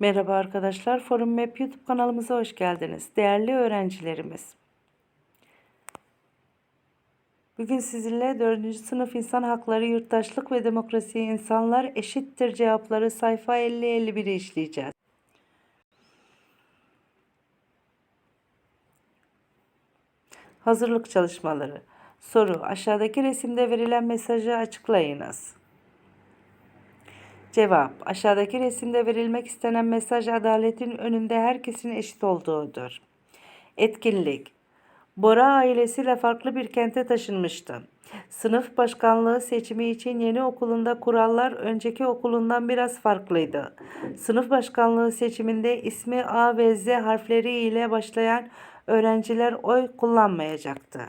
Merhaba arkadaşlar, Forum Map YouTube kanalımıza hoş geldiniz. Değerli öğrencilerimiz. Bugün sizinle 4. sınıf İnsan Hakları, Yurttaşlık ve Demokrasi İnsanlar Eşittir cevapları sayfa 50-51'i işleyeceğiz. Hazırlık çalışmaları. Soru. Aşağıdaki resimde verilen mesajı açıklayınız. Cevap. Aşağıdaki resimde verilmek istenen mesaj adaletin önünde herkesin eşit olduğudur. Etkinlik. Bora ailesiyle farklı bir kente taşınmıştı. Sınıf başkanlığı seçimi için yeni okulunda kurallar önceki okulundan biraz farklıydı. Sınıf başkanlığı seçiminde ismi A ve Z harfleri ile başlayan öğrenciler oy kullanmayacaktı.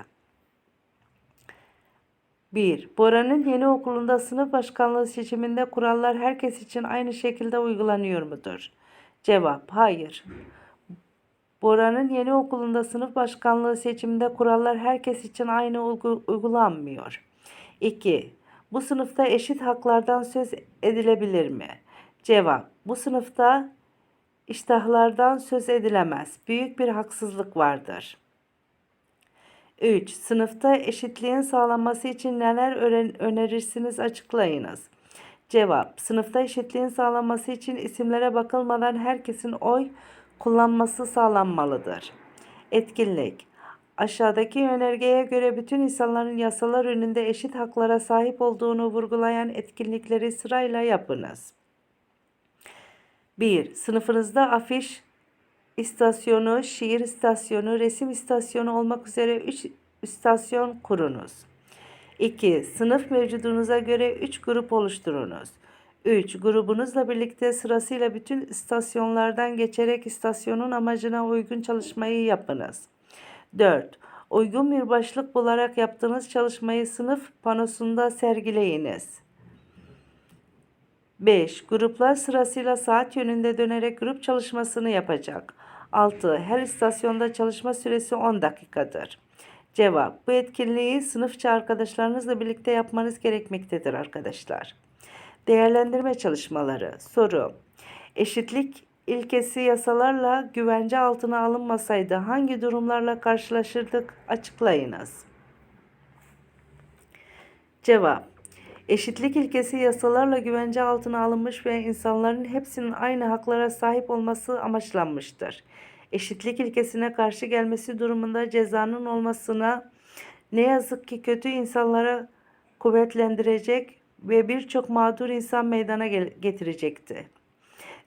1. Bora'nın yeni okulunda sınıf başkanlığı seçiminde kurallar herkes için aynı şekilde uygulanıyor mudur? Cevap: Hayır. Bora'nın yeni okulunda sınıf başkanlığı seçiminde kurallar herkes için aynı uygu- uygulanmıyor. 2. Bu sınıfta eşit haklardan söz edilebilir mi? Cevap: Bu sınıfta iştahlardan söz edilemez. Büyük bir haksızlık vardır. 3. Sınıfta eşitliğin sağlanması için neler önerirsiniz açıklayınız. Cevap. Sınıfta eşitliğin sağlanması için isimlere bakılmadan herkesin oy kullanması sağlanmalıdır. Etkinlik. Aşağıdaki yönergeye göre bütün insanların yasalar önünde eşit haklara sahip olduğunu vurgulayan etkinlikleri sırayla yapınız. 1. Sınıfınızda afiş, istasyonu, şiir istasyonu, resim istasyonu olmak üzere 3 istasyon kurunuz. 2. Sınıf mevcudunuza göre 3 grup oluşturunuz. 3. Grubunuzla birlikte sırasıyla bütün istasyonlardan geçerek istasyonun amacına uygun çalışmayı yapınız. 4. Uygun bir başlık bularak yaptığınız çalışmayı sınıf panosunda sergileyiniz. 5. Gruplar sırasıyla saat yönünde dönerek grup çalışmasını yapacak. 6. Her istasyonda çalışma süresi 10 dakikadır. Cevap. Bu etkinliği sınıfça arkadaşlarınızla birlikte yapmanız gerekmektedir arkadaşlar. Değerlendirme çalışmaları. Soru. Eşitlik ilkesi yasalarla güvence altına alınmasaydı hangi durumlarla karşılaşırdık? Açıklayınız. Cevap. Eşitlik ilkesi yasalarla güvence altına alınmış ve insanların hepsinin aynı haklara sahip olması amaçlanmıştır. Eşitlik ilkesine karşı gelmesi durumunda cezanın olmasına ne yazık ki kötü insanlara kuvvetlendirecek ve birçok mağdur insan meydana getirecekti.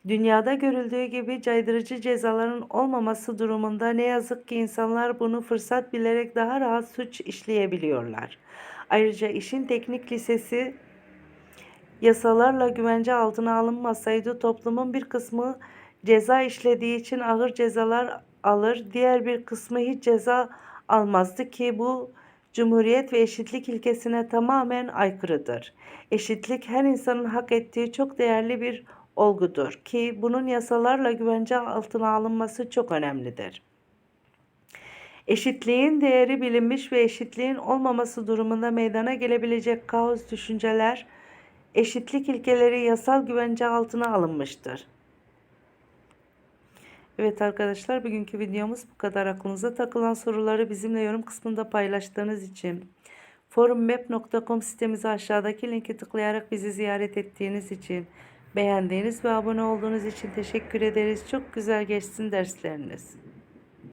Dünyada görüldüğü gibi caydırıcı cezaların olmaması durumunda ne yazık ki insanlar bunu fırsat bilerek daha rahat suç işleyebiliyorlar. Ayrıca işin teknik lisesi yasalarla güvence altına alınmasaydı toplumun bir kısmı ceza işlediği için ağır cezalar alır, diğer bir kısmı hiç ceza almazdı ki bu Cumhuriyet ve eşitlik ilkesine tamamen aykırıdır. Eşitlik her insanın hak ettiği çok değerli bir olgudur ki bunun yasalarla güvence altına alınması çok önemlidir. Eşitliğin değeri bilinmiş ve eşitliğin olmaması durumunda meydana gelebilecek kaos düşünceler, eşitlik ilkeleri yasal güvence altına alınmıştır. Evet arkadaşlar bugünkü videomuz bu kadar. Aklınıza takılan soruları bizimle yorum kısmında paylaştığınız için, forummap.com sitemizi aşağıdaki linki tıklayarak bizi ziyaret ettiğiniz için, beğendiğiniz ve abone olduğunuz için teşekkür ederiz. Çok güzel geçsin dersleriniz.